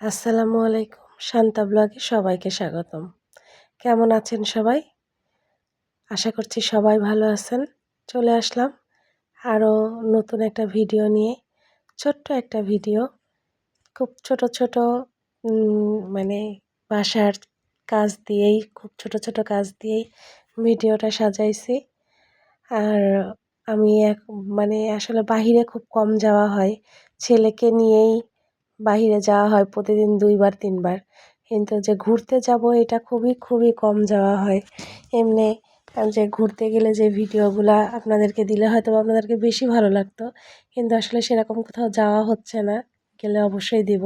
আসসালামু আলাইকুম। শান্তা ব্লগে সবাইকে স্বাগতম। কেমন আছেন সবাই? আশা করছি সবাই ভালো আছেন। চলে আসলাম আরও নতুন একটা ভিডিও নিয়ে। ছোট্ট একটা ভিডিও। খুব ছোট ছোট মানে বাসার কাজ দিয়েই, খুব ছোট ছোট কাজ দিয়েই ভিডিওটা সাজাইছি। আর আমি এক মানে আসলে বাহিরে খুব কম যাওয়া হয়। ছেলেকে নিয়েই বাহিরে যাওয়া হয় প্রতিদিন দুইবার, তিনবার। কিন্তু যে ঘুরতে যাব, এটা খুবই খুবই কম যাওয়া হয়। এমনি যে ঘুরতে গেলে যে ভিডিওগুলো আপনাদেরকে দিলে হয়তো আপনাদেরকে বেশি ভালো লাগতো। কিন্তু আসলে সেরকম কোথাও যাওয়া হচ্ছে না, গেলে অবশ্যই দিব।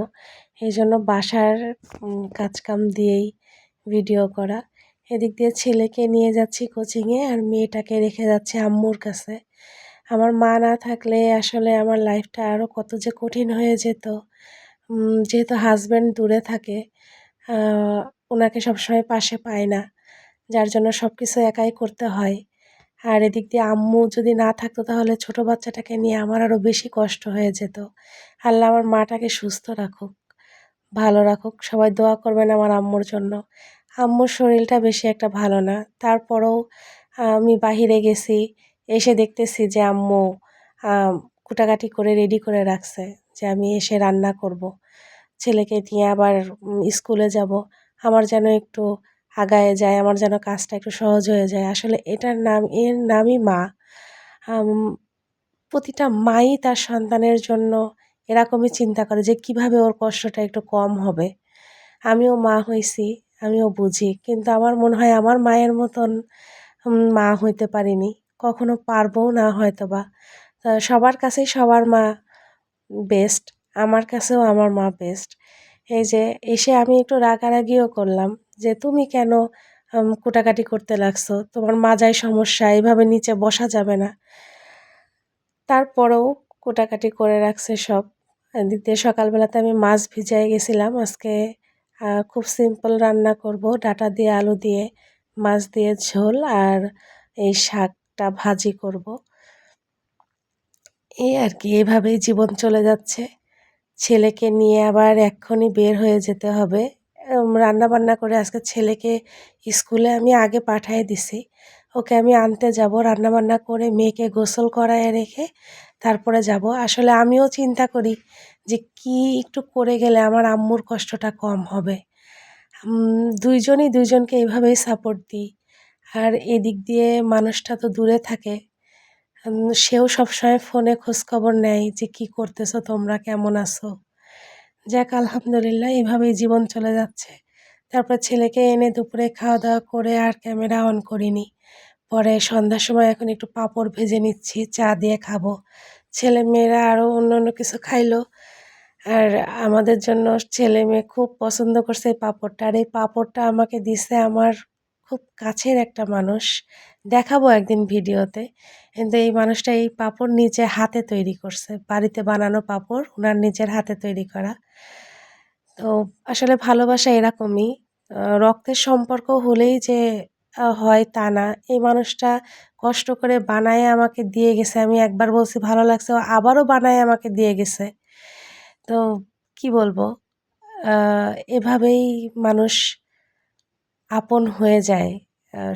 এই জন্য বাসার কাজকাম দিয়েই ভিডিও করা। এদিক দিয়ে ছেলেকে নিয়ে যাচ্ছি কোচিংয়ে আর মেয়েটাকে রেখে যাচ্ছে আম্মুর কাছে। আমার মা না থাকলে আসলে আমার লাইফটা আরও কত যে কঠিন হয়ে যেত। যেহেতু হাজব্যান্ড দূরে থাকে ওনাকে সবসময় পাশে পায় না, যার জন্য সব কিছু একাই করতে হয়। আর এদিক দিয়ে আম্মু যদি না থাকতো, তাহলে ছোট বাচ্চাটাকে নিয়ে আমার আরও বেশি কষ্ট হয়ে যেত। আল্লাহ আমার মাটাকে সুস্থ রাখুক, ভালো রাখুক। সবাই দোয়া করবেন আমার আম্মুর জন্য। আম্মুর শরীরটা বেশি একটা ভালো না। তারপরেও আমি বাহিরে গেছি, এসে দেখতেছি যে আম্মু কুটাকাটি করে রেডি করে রাখছে যে আমি এসে রান্না করব। ছেলেকে নিয়ে আবার স্কুলে যাব। আমার যেন একটু আগায় যায়, আমার যেন কাজটা একটু সহজ হয়ে যায়। আসলে এটার নাম, এর নামই মা। প্রতিটা মাই তার সন্তানের জন্য এরকমই চিন্তা করে যে কীভাবে ওর কষ্টটা একটু কম হবে। আমিও মা হয়েছি আমিও বুঝি, কিন্তু আমার মনে হয় আমার মায়ের মতন মা হইতে পারিনি। কখনো পারবও না হয়তো বা সবার কাছেই সবার মা বেস্ট আমার কাছেও আমার মা বেস্ট এই যে এসে আমি একটু রাগারাগিও করলাম যে, তুমি কেন কুটাকাটি করতে লাগছো? তোমার মাজায় সমস্যা এইভাবে নিচে বসা যাবে না। তারপরেও কুটাকাটি করে রাখছে সব। দিয়ে সকালবেলাতে আমি মাছ ভিজাই গেছিলাম। আজকে খুব সিম্পল রান্না করব। ডাটা দিয়ে, আলু দিয়ে, মাছ দিয়ে ঝোল আর এই শাকটা ভাজি করব। এই আর কি, এভাবেই জীবন চলে যাচ্ছে। ছেলেকে নিয়ে আবার এক্ষুনি বের হয়ে যেতে হবে। রান্না বান্না করে আজকে ছেলেকে স্কুলে আমি আগে পাঠিয়ে দিছি। ওকে আমি আনতে যাব রান্না বান্না করে মেয়েকে গোসল করায় রেখে তারপরে যাব। আসলে আমিও চিন্তা করি যে কি একটু করে গেলে আমার আম্মুর কষ্টটা কম হবে। দুইজনই দুইজনকে এইভাবেই সাপোর্ট দিই। আর এদিক দিয়ে মানুষটা তো দূরে থাকে। সেও সবসময় ফোনে খোঁজখবর নেয় যে কি করতেছো, তোমরা কেমন আছো? যাক, আলহামদুলিল্লাহ এইভাবেই জীবন চলে যাচ্ছে। তারপর ছেলেকে এনে দুপুরে খাওয়া দাওয়া করে আর ক্যামেরা অন করিনি। পরে সন্ধ্যার সময় এখন একটু পাঁপড় ভেজে নিচ্ছি, চা দিয়ে খাব। ছেলে মেয়েরা আরও অন্য অন্য কিছু খাইলো। আর আমাদের জন্য ছেলে মেয়ে খুব পছন্দ করছে এই পাঁপড়টা। আর এই পাঁপড়টা আমাকে দিছে আমার খুব কাছের একটা মানুষ। দেখাবো একদিন ভিডিওতে। কিন্তু এই মানুষটা এই পাপড় নিজে হাতে তৈরি করছে। বাড়িতে বানানো পাপড় ওনার নিজের হাতে তৈরি করা। তো আসলে ভালোবাসা এরকমই। রক্তের সম্পর্ক হলেই যে হয় তা না। এই মানুষটা কষ্ট করে বানায় আমাকে দিয়ে গেছে। আমি একবার বলছি, ভালো লাগছে। আবারও বানায় আমাকে দিয়ে গেছে। তো কি বলব? এভাবেই মানুষ আপন হয়ে যায়।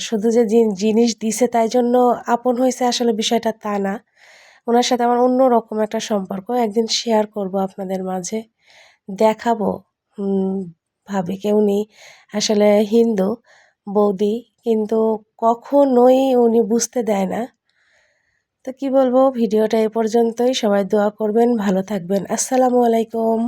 শুধু যে জিনিস দিছে তাই জন্য আপন হয়েছে আসলে বিষয়টা তা না। ওনার সাথে আমার অন্য রকম একটা সম্পর্ক, একদিন শেয়ার করব আপনাদের মাঝে। দেখাবো ভাবে কেউ নেই, আসলে হিন্দু, বৌদি, কিন্তু কখনোই উনি বুঝতে দেয় না। তো কি বলব, ভিডিওটা এ পর্যন্তই, সবাই দোয়া করবেন, ভালো থাকবেন, আসসালামু আলাইকুম।